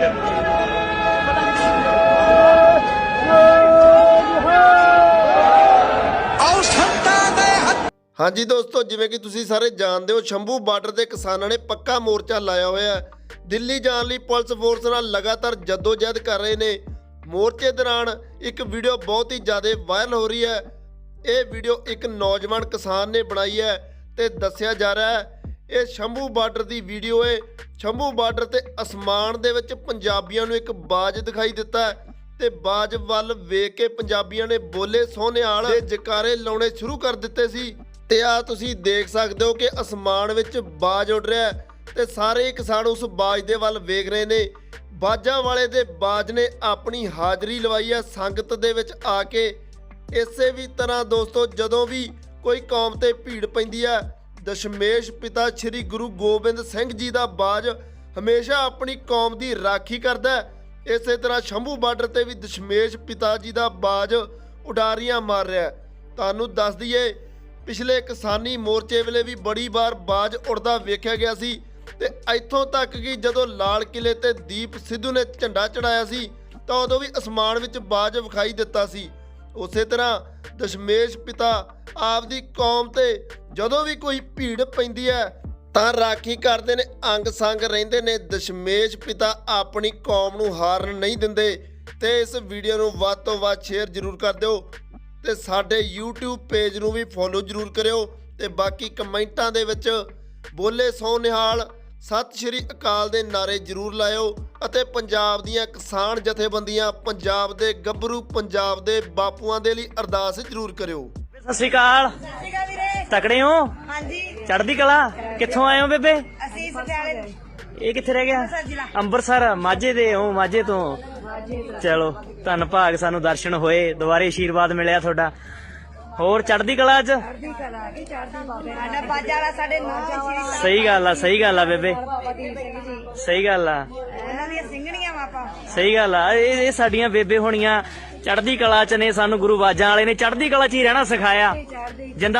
ਹਾਂਜੀ ਦੋਸਤੋ, ਜਿਵੇਂ ਕਿ ਤੁਸੀਂ ਸਾਰੇ ਜਾਣਦੇ ਹੋ, ਸ਼ੰਭੂ ਬਾਰਡਰ ਦੇ ਕਿਸਾਨਾਂ ਨੇ ਪੱਕਾ ਮੋਰਚਾ ਲਾਇਆ ਹੋਇਆ ਹੈ। ਦਿੱਲੀ ਜਾਣ ਲਈ ਪੁਲਿਸ ਫੋਰਸ ਨਾਲ ਲਗਾਤਾਰ ਜਦੋਜਹਿਦ ਕਰ ਰਹੇ ਨੇ। ਮੋਰਚੇ ਦੌਰਾਨ ਇੱਕ ਵੀਡੀਓ ਬਹੁਤ ਹੀ ਜ਼ਿਆਦਾ ਵਾਇਰਲ ਹੋ ਰਹੀ ਹੈ। ਇਹ ਵੀਡੀਓ ਇੱਕ ਨੌਜਵਾਨ ਕਿਸਾਨ ਨੇ ਬਣਾਈ ਹੈ ਤੇ ਦੱਸਿਆ ਜਾ ਰਿਹਾ ਹੈ ਇਹ ਸ਼ੰਭੂ ਬਾਰਡਰ ਦੀ ਵੀਡੀਓ ਏ। ਸ਼ੰਭੂ ਬਾਰਡਰ ਤੇ ਅਸਮਾਨ ਦੇ ਵਿੱਚ ਪੰਜਾਬੀਆਂ ਨੂੰ ਇੱਕ ਬਾਜ ਦਿਖਾਈ ਦਿੱਤਾ ਹੈ ਤੇ ਬਾਜ ਵੱਲ ਵੇਖ ਕੇ ਪੰਜਾਬੀਆਂ ਨੇ ਬੋਲੇ ਸੋਹਣਿਆਲ ਦੇ ਜਕਾਰੇ ਲਾਉਣੇ ਸ਼ੁਰੂ ਕਰ ਦਿੱਤੇ ਸੀ। ਤੇ ਆ ਤੁਸੀਂ ਦੇਖ ਸਕਦੇ ਹੋ ਕਿ ਅਸਮਾਨ ਵਿੱਚ ਬਾਜ ਉੱਡ ਰਿਹਾ ਹੈ ਤੇ ਸਾਰੇ ਕਿਸਾਨ ਉਸ ਬਾਜ ਦੇ ਵੱਲ ਵੇਖ ਰਹੇ ਨੇ। ਬਾਜਾਂ ਵਾਲੇ ਦੇ ਬਾਜ ਨੇ ਆਪਣੀ ਹਾਜ਼ਰੀ ਲਵਾਈ ਹੈ ਸੰਗਤ ਦੇ ਵਿੱਚ ਆ ਕੇ। ਇਸੇ ਵੀ ਤਰ੍ਹਾਂ ਦੋਸਤੋ, ਜਦੋਂ ਵੀ ਕੋਈ ਕੌਮ ਤੇ ਭੀੜ ਪੈਂਦੀ ਹੈ ਦਸ਼ਮੇਸ਼ ਪਿਤਾ ਸ੍ਰੀ ਗੁਰੂ ਗੋਬਿੰਦ ਸਿੰਘ ਜੀ ਦਾ ਬਾਜ ਹਮੇਸ਼ਾ ਆਪਣੀ ਕੌਮ ਦੀ ਰਾਖੀ ਕਰਦਾ ਹੈ ਇਸੇ ਤਰ੍ਹਾਂ ਸ਼ੰਭੂ ਬਾਰਡਰ ਤੇ ਵੀ ਦਸ਼ਮੇਸ਼ ਪਿਤਾ ਜੀ ਦਾ ਬਾਜ ਉਡਾਰੀਆਂ ਮਾਰ ਰਿਹਾ ਹੈ। ਤੁਹਾਨੂੰ ਦੱਸ ਦਈਏ, ਪਿਛਲੇ ਕਿਸਾਨੀ ਮੋਰਚੇ ਵੇਲੇ ਵੀ ਬੜੀ ਵਾਰ ਬਾਜ ਉੜਦਾ ਵੇਖਿਆ ਗਿਆ ਸੀ ਤੇ ਇੱਥੋਂ ਤੱਕ ਕਿ ਜਦੋਂ ਲਾਲ ਕਿਲੇ ਤੇ ਦੀਪ ਸਿੱਧੂ ਨੇ ਝੰਡਾ ਚੜਾਇਆ ਸੀ ਤਾਂ ਉਦੋਂ ਵੀ ਅਸਮਾਨ ਵਿੱਚ ਬਾਜ ਵਿਖਾਈ ਦਿੱਤਾ ਸੀ ਉਸੇ ਤਰ੍ਹਾਂ ਦਸ਼ਮੇਸ਼ ਪਿਤਾ ਆਪਦੀ ਕੌਮ ਤੇ ਜਦੋਂ ਵੀ ਕੋਈ ਭੀੜ ਪੈਂਦੀ ਹੈ, ਤਾਂ ਰਾਖੀ ਕਰਦੇ ਨੇ ਅੰਗ ਸੰਗ ਰਹਿੰਦੇ ਨੇ। ਦਸ਼ਮੇਸ਼ ਪਿਤਾ ਆਪਣੀ ਕੌਮ ਨੂੰ ਹਾਰਨ ਨਹੀਂ ਦਿੰਦੇ। ਤੇ ਇਸ ਵੀਡੀਓ ਨੂੰ ਵੱਧ ਤੋਂ ਵੱਧ ਸ਼ੇਅਰ ਜ਼ਰੂਰ ਕਰ ਦਿਓ ਤੇ ਸਾਡੇ YouTube ਪੇਜ ਨੂੰ ਵੀ ਫੋਲੋ ਜ਼ਰੂਰ ਕਰਿਓ ਤੇ ਬਾਕੀ ਕਮੈਂਟਾਂ ਦੇ ਵਿੱਚ ਬੋਲੇ ਸੋ ਨਿਹਾਲ ਸਤਿ ਸ਼੍ਰੀ ਅਕਾਲ ਦੇ ਨਾਰੇ ਜ਼ਰੂਰ ਲਾਇਓ ਅਤੇ ਪੰਜਾਬ ਦੀਆਂ ਕਿਸਾਨ ਜਥੇਬੰਦੀਆਂ ਪੰਜਾਬ ਦੇ ਗੱਭਰੂ ਪੰਜਾਬ ਦੇ ਬਾਪੂਆਂ ਦੇ ਲਈ ਅਰਦਾਸ ਜ਼ਰੂਰ ਕਰਿਓ। ਸਤਿ ਸ਼੍ਰੀ ਅਕਾਲ। ਤਕੜੇ ਹੋ? ਹਾਂਜੀ। ਚੜ੍ਹਦੀ ਕਲਾ? ਕਿੱਥੋਂ ਆਏ ਹੋ ਬੇਬੇ? ਅਸੀਂ ਸਟਿਆਲੇ ਇਹ ਕਿੱਥੇ ਰਹਿ ਗਿਆ। ਅੰਮ੍ਰਿਤਸਰ ਮਾਝੇ ਦੇ ਹੋ ਮਾਝੇ ਤੋਂ। ਚਲੋ ਧੰਨ ਭਾਗ ਸਾਨੂੰ ਦਰਸ਼ਨ ਹੋਏ। ਦੁਬਾਰੇ ਆਸ਼ੀਰਵਾਦ ਮਿਲਿਆ ਤੁਹਾਡਾ। ਹੋਰ ਚੜ੍ਹਦੀ ਕਲਾ ਅੱਜ? ਚੜ੍ਹਦੀ ਕਲਾ ਕੀ ਚੜ੍ਹਦੀ ਬਾਬੇ ਸਾਡਾ ਬਾਜਾ ਵਾਲਾ ਸਾਡੇ ਨਾਂ ਸ਼੍ਰੀ ਸਹੀ ਗੱਲ ਆ ਸਹੀ ਗੱਲ ਆ ਬੇਬੇ। ਸਹੀ ਗੱਲ ਆ। ਇਹਨਾਂ ਦੀਆਂ ਸਿੰਘਣੀਆਂ ਮਾਪਾ ਸਹੀ ਗੱਲ ਆ ਇਹ ਇਹ ਸਾਡੀਆਂ ਬੇਬੇ ਹੋਣੀਆਂ ਚੜ੍ਹਦੀ ਕਲਾ ਚ ਨੇ ਸਾਨੂੰ ਗੁਰੂ ਬਾਜਾਂ ਵਾਲੇ ਨੇ ਚੜ੍ਹਦੀ ਕਲਾ ਚ ਹੀ ਰਹਿਣਾ ਸਿਖਾਇਆ। ਜਿੰਦਾ